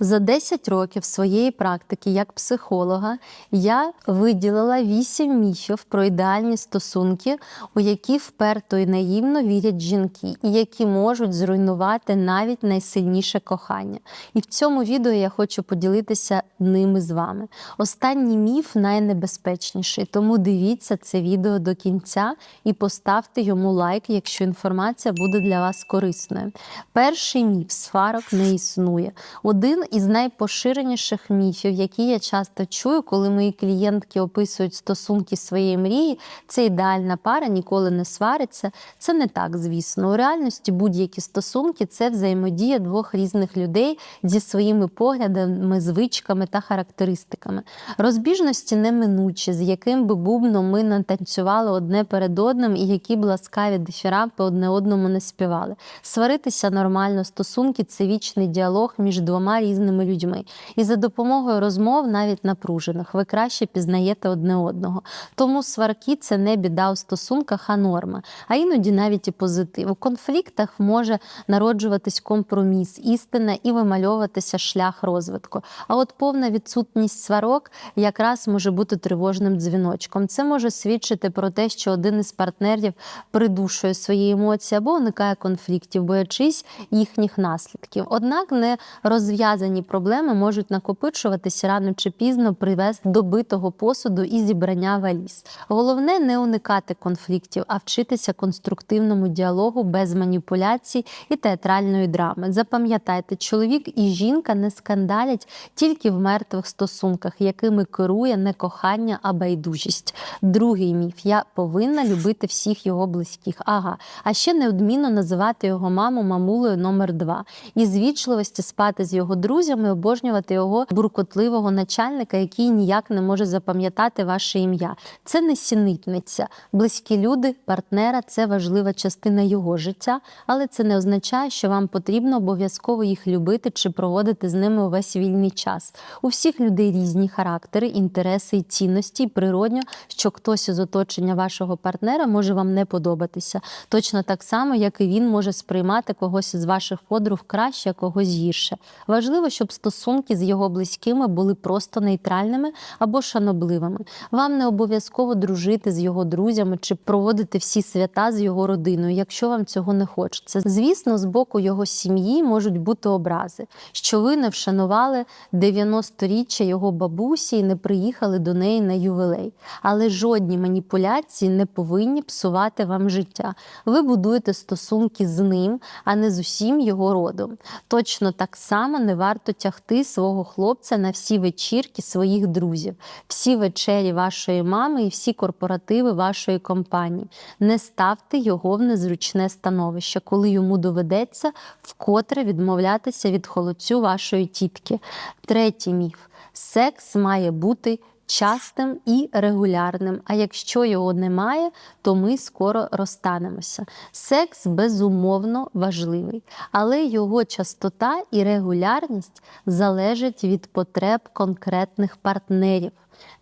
За 10 років своєї практики як психолога я виділила 8 міфів про ідеальні стосунки, у які вперто і наївно вірять жінки, і які можуть зруйнувати навіть найсильніше кохання. І в цьому відео я хочу поділитися ними з вами. Останній міф найнебезпечніший, тому дивіться це відео до кінця і поставте йому лайк, якщо інформація буде для вас корисною. Перший міф сварок не існує. Один із найпоширеніших міфів, які я часто чую, коли мої клієнтки описують стосунки своєї мрії, це ідеальна пара ніколи не свариться. Це не так, звісно. У реальності будь-які стосунки це взаємодія двох різних людей зі своїми поглядами, звичками та характеристиками. Розбіжності неминучі, з яким би бубном ми не танцювали одне перед одним, і які б ласкаві дифірампи одне одному не співали. Сваритися нормально, стосунки це вічний діалог між двома різними людьми. І за допомогою розмов, навіть напружених, ви краще пізнаєте одне одного. Тому сварки це не біда у стосунках, а норма. А іноді навіть і позитив. У конфліктах може народжуватись компроміс, істина і вимальовуватися шлях розвитку. А от повна відсутність сварок якраз може бути тривожним дзвіночком. Це може свідчити про те, що один із партнерів придушує свої емоції або уникає конфліктів, боячись їхніх наслідків. Однак не розв'язані проблеми можуть накопичуватися рано чи пізно привести до битого посуду і зібрання валіз. Головне не уникати конфліктів, а вчитися конструктивному діалогу без маніпуляцій і театральної драми. Запам'ятайте, чоловік і жінка не скандалять тільки в мертвих стосунках, якими керує не кохання, а байдужість. Другий міф я повинна любити всіх його близьких. Ага, а ще неодмінно називати його маму мамулею номер два і з вічливості спати з його друзями, обожнювати його буркотливого начальника, який ніяк не може запам'ятати ваше ім'я. Це не сінитниця. Близькі люди, партнера це важлива частина його життя, але це не означає, що вам потрібно обов'язково їх любити чи проводити з ними увесь вільний час. У всіх людей різні характери, інтереси і цінності, і природньо, що хтось із оточення вашого партнера може вам не подобатися. Точно так само, як і він може сприймати когось із ваших подруг краще, а когось гірше. Важливо, щоб стосунки з його близькими були просто нейтральними або шанобливими. Вам не обов'язково дружити з його друзями чи проводити всі свята з його родиною, якщо вам цього не хочеться. Звісно, з боку його сім'ї можуть бути образи, що ви не вшанували 90-річчя його бабусі і не приїхали до неї на ювілей. Але жодні маніпуляції не повинні псувати вам життя. Ви будуєте стосунки з ним, а не з усім його родом. Точно так само не варто тягти свого хлопця на всі вечірки своїх друзів, всі вечері вашої мами і всі корпоративи вашої компанії. Не ставте його в незручне становище, коли йому доведеться вкотре відмовлятися від холодцю вашої тітки. Третій міф: секс має бути. Частим і регулярним. А якщо його немає, то ми скоро розстанемося. Секс безумовно важливий, але його частота і регулярність залежать від потреб конкретних партнерів.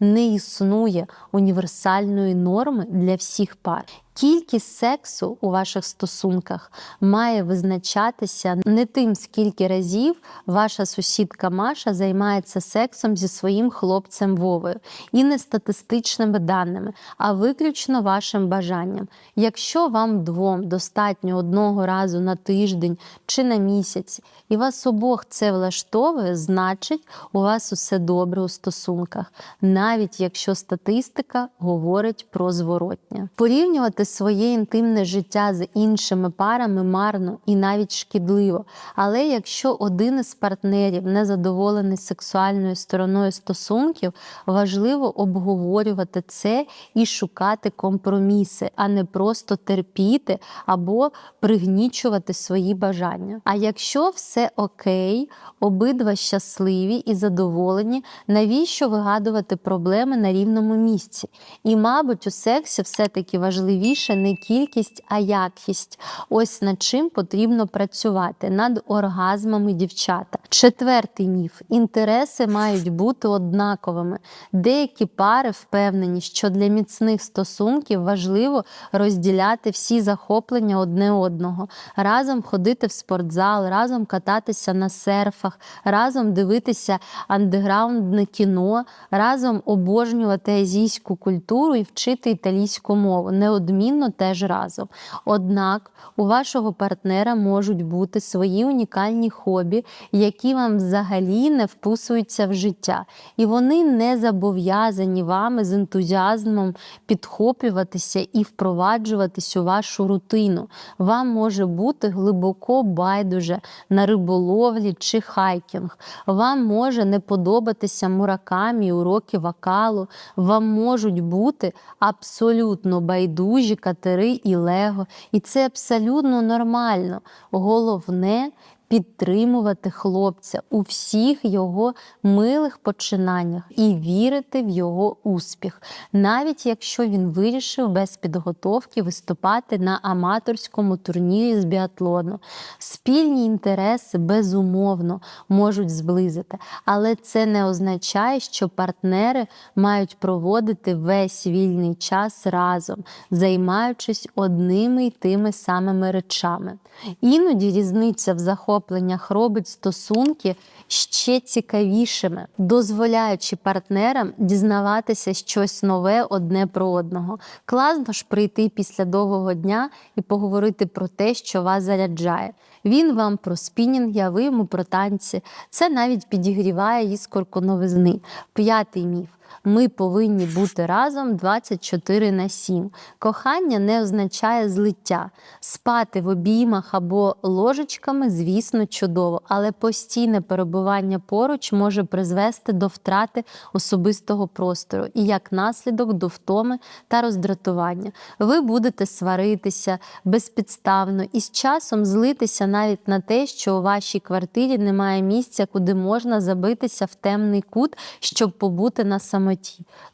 Не існує універсальної норми для всіх пар. Кількість сексу у ваших стосунках має визначатися не тим, скільки разів ваша сусідка Маша займається сексом зі своїм хлопцем Вовою, і не статистичними даними, а виключно вашим бажанням. Якщо вам двом достатньо одного разу на тиждень чи на місяць, і вас обох це влаштовує, значить у вас усе добре у стосунках, навіть якщо статистика говорить про зворотнє. Порівнювати своє інтимне життя з іншими парами марно і навіть шкідливо. Але якщо один із партнерів не задоволений сексуальною стороною стосунків, важливо обговорювати це і шукати компроміси, а не просто терпіти або пригнічувати свої бажання. А якщо все окей, обидва щасливі і задоволені, навіщо вигадувати проблеми на рівному місці? І, мабуть, у сексі все-таки важливіше найважливіше не кількість, а якість. Ось над чим потрібно працювати над оргазмами дівчата. Четвертий міф: інтереси мають бути однаковими. Деякі пари впевнені, що для міцних стосунків важливо розділяти всі захоплення одне одного, разом ходити в спортзал, разом кататися на серфах, разом дивитися андеграундне кіно, разом обожнювати азійську культуру і вчити італійську мову. Неодмінно теж разом. Однак у вашого партнера можуть бути свої унікальні хобі, які вам взагалі не вписуються в життя. І вони не зобов'язані вами з ентузіазмом підхоплюватися і впроваджуватись у вашу рутину. Вам може бути глибоко байдуже на риболовлі чи хайкінг. Вам може не подобатися муракамі, уроки вокалу. Вам можуть бути абсолютно байдужі катери і лего. І це абсолютно нормально. Головне підтримувати хлопця у всіх його милих починаннях і вірити в його успіх, навіть якщо він вирішив без підготовки виступати на аматорському турнірі з біатлону. Спільні інтереси безумовно можуть зблизити, але це не означає, що партнери мають проводити весь вільний час разом, займаючись одними й тими самими речами. Іноді різниця в захопленнях робить стосунки ще цікавішими, дозволяючи партнерам дізнаватися щось нове одне про одного. Класно ж прийти після довгого дня і поговорити про те, що вас заряджає. Він вам про спінінг, а ви йому про танці. Це навіть підігріває іскорку новизни. П'ятий міф. Ми повинні бути разом 24 на 7. Кохання не означає злиття. Спати в обіймах або ложечками, звісно, чудово, але постійне перебування поруч може призвести до втрати особистого простору і як наслідок до втоми та роздратування. Ви будете сваритися безпідставно і з часом злитися навіть на те, що у вашій квартирі немає місця, куди можна забитися в темний кут, щоб побути на самоті.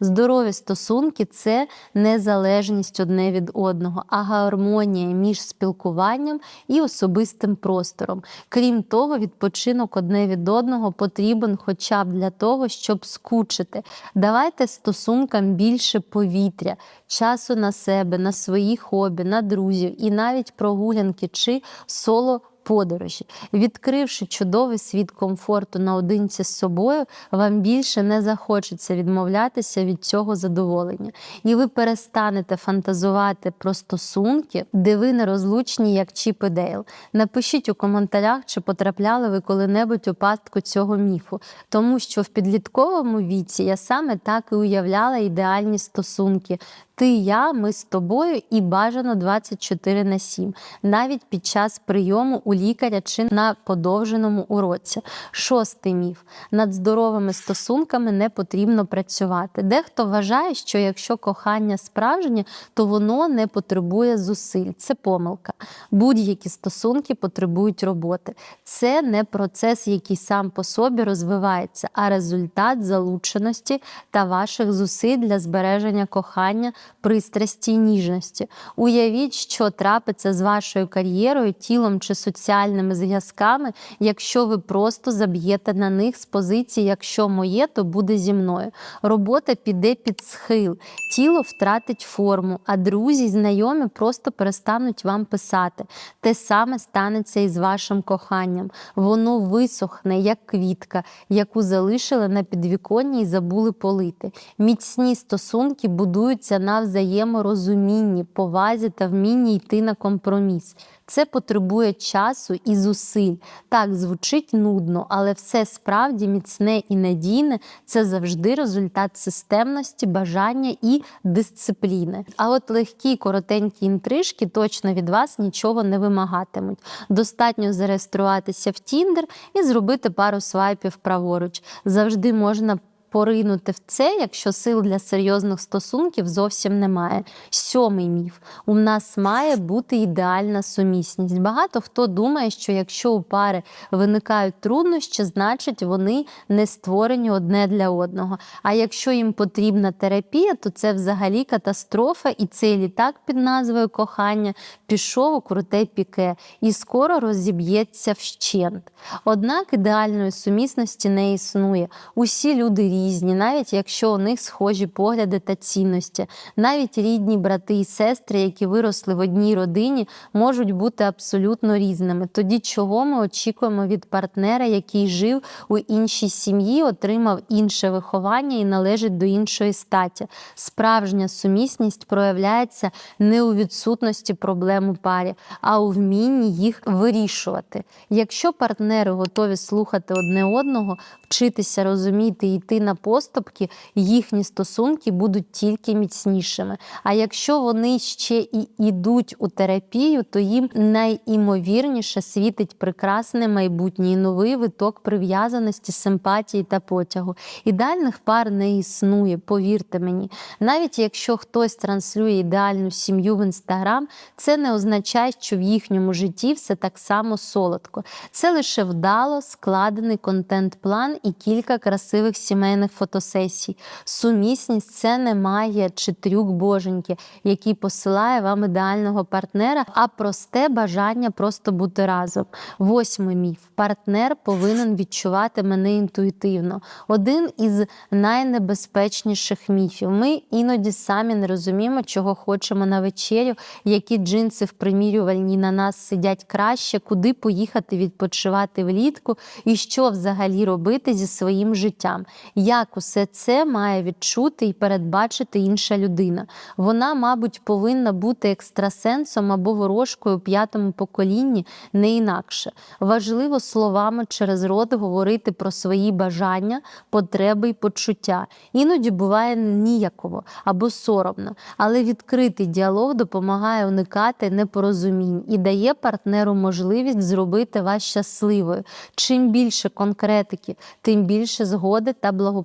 Здорові стосунки це незалежність одне від одного, а гармонія між спілкуванням і особистим простором. Крім того, відпочинок одне від одного потрібен хоча б для того, щоб скучити. Давайте стосункам більше повітря, часу на себе, на свої хобі, на друзів і навіть прогулянки чи соло. Подорожі, відкривши чудовий світ комфорту наодинці з собою, вам більше не захочеться відмовлятися від цього задоволення, і ви перестанете фантазувати про стосунки, де ви нерозлучні, як Чіп і Дейл. Напишіть у коментарях, чи потрапляли ви коли-небудь у пастку цього міфу, тому що в підлітковому віці я саме так і уявляла ідеальні стосунки. Ти, я, ми з тобою і бажано 24 на 7, навіть під час прийому у лікаря чи на подовженому уроці. Шостий міф: над здоровими стосунками не потрібно працювати. Дехто вважає, що якщо кохання справжнє, то воно не потребує зусиль. Це помилка. Будь-які стосунки потребують роботи. Це не процес, який сам по собі розвивається, а результат залученості та ваших зусиль для збереження кохання пристрасті й ніжності. Уявіть, що трапиться з вашою кар'єрою, тілом чи соціальними зв'язками, якщо ви просто заб'єте на них з позиції, якщо моє, то буде зі мною. Робота піде під схил, тіло втратить форму, а друзі, знайомі просто перестануть вам писати. Те саме станеться і з вашим коханням. Воно висохне, як квітка, яку залишили на підвіконні і забули полити. Міцні стосунки будуються на взаєморозумінні, повазі та вмінні йти на компроміс. Це потребує часу і зусиль. Так звучить нудно, але все справді міцне і надійне це завжди результат системності, бажання і дисципліни. А от легкі, коротенькі інтрижки точно від вас нічого не вимагатимуть. Достатньо зареєструватися в Тіндер і зробити пару свайпів праворуч. Завжди можна поринути в це, якщо сил для серйозних стосунків зовсім немає. Сьомий міф: у нас має бути ідеальна сумісність. Багато хто думає, що якщо у пари виникають труднощі, значить вони не створені одне для одного. А якщо їм потрібна терапія, то це взагалі катастрофа, і цей літак під назвою кохання пішов у круте піке і скоро розіб'ється вщент. Однак ідеальної сумісності не існує. Усі люди різні, навіть якщо у них схожі погляди та цінності. Навіть рідні брати і сестри, які виросли в одній родині, можуть бути абсолютно різними. Тоді чого ми очікуємо від партнера, який жив у іншій сім'ї, отримав інше виховання і належить до іншої статі? Справжня сумісність проявляється не у відсутності проблем у парі, а у вмінні їх вирішувати. Якщо партнери готові слухати одне одного, вчитися розуміти і йти на поступки, їхні стосунки будуть тільки міцнішими. А якщо вони ще і йдуть у терапію, то їм найімовірніше світить прекрасне майбутнє і новий виток прив'язаності, симпатії та потягу. Ідеальних пар не існує, повірте мені. Навіть якщо хтось транслює ідеальну сім'ю в інстаграм, це не означає, що в їхньому житті все так само солодко. Це лише вдало складений контент-план і кілька красивих сімейних фотосесій. Сумісність це не магія чи трюк боженьки, який посилає вам ідеального партнера, а просте бажання просто бути разом. Восьмий міф: партнер повинен відчувати мене інтуїтивно. Один із найнебезпечніших міфів. Ми іноді самі не розуміємо, чого хочемо на вечерю, які джинси в примірювальні на нас сидять краще, куди поїхати відпочивати влітку і що взагалі робити зі своїм життям. Як усе це має відчути і передбачити інша людина? Вона, мабуть, повинна бути екстрасенсом або ворожкою у п'ятому поколінні, не інакше. Важливо словами через рот говорити про свої бажання, потреби і почуття. Іноді буває ніяково або соромно, але відкритий діалог допомагає уникати непорозумінь і дає партнеру можливість зробити вас щасливою. Чим більше конкретики, тим більше згоди та благополуччя.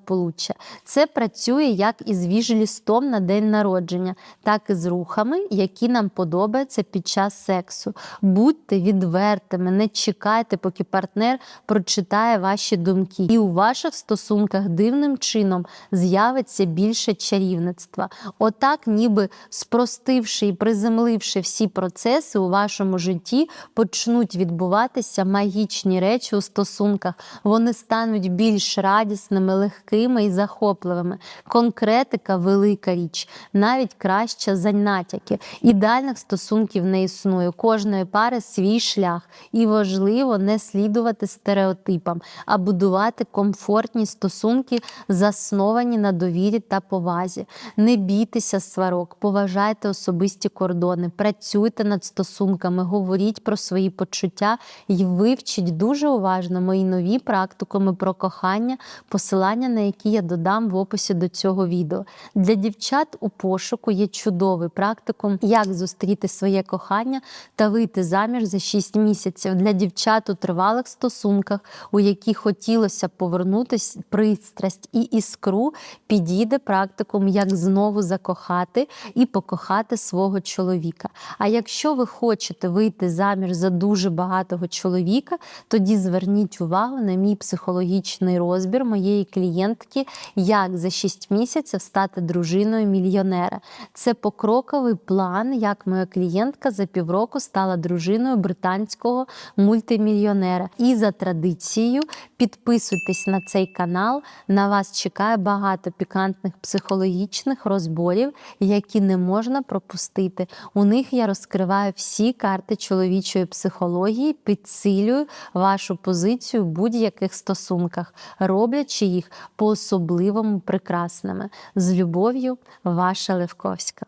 Це працює як із віж-лістом на день народження, так і з рухами, які нам подобаються під час сексу. Будьте відвертими, не чекайте, поки партнер прочитає ваші думки. І у ваших стосунках дивним чином з'явиться більше чарівництва. Отак, ніби спростивши і приземливши всі процеси у вашому житті, почнуть відбуватися магічні речі у стосунках. Вони стануть більш радісними, легкими і захопливими. Конкретика велика річ, навіть краща за натяки. Ідеальних стосунків не існує. У кожної пари свій шлях, і важливо не слідувати стереотипам, а будувати комфортні стосунки, засновані на довірі та повазі. Не бійтеся сварок, поважайте особисті кордони, працюйте над стосунками, говоріть про свої почуття і вивчіть дуже уважно мої нові практикуми про кохання, посилання на які я додам в описі до цього відео. Для дівчат у пошуку є чудовий практикум, як зустріти своє кохання та вийти заміж за 6 місяців. Для дівчат у тривалих стосунках, у які хотілося повернутися пристрасть і іскру, підійде практикум, як знову закохати і покохати свого чоловіка. А якщо ви хочете вийти заміж за дуже багатого чоловіка, тоді зверніть увагу на мій психологічний розбір моєї клієнтки, як за 6 місяців стати дружиною мільйонера. Це покроковий план, як моя клієнтка за півроку стала дружиною британського мультимільйонера. І за традицією підписуйтесь на цей канал. На вас чекає багато пікантних психологічних розборів, які не можна пропустити. У них я розкриваю всі карти чоловічої психології, підсилюю вашу позицію в будь-яких стосунках, роблячи їх по особливому прекрасними. З любов'ю, ваша Левковська.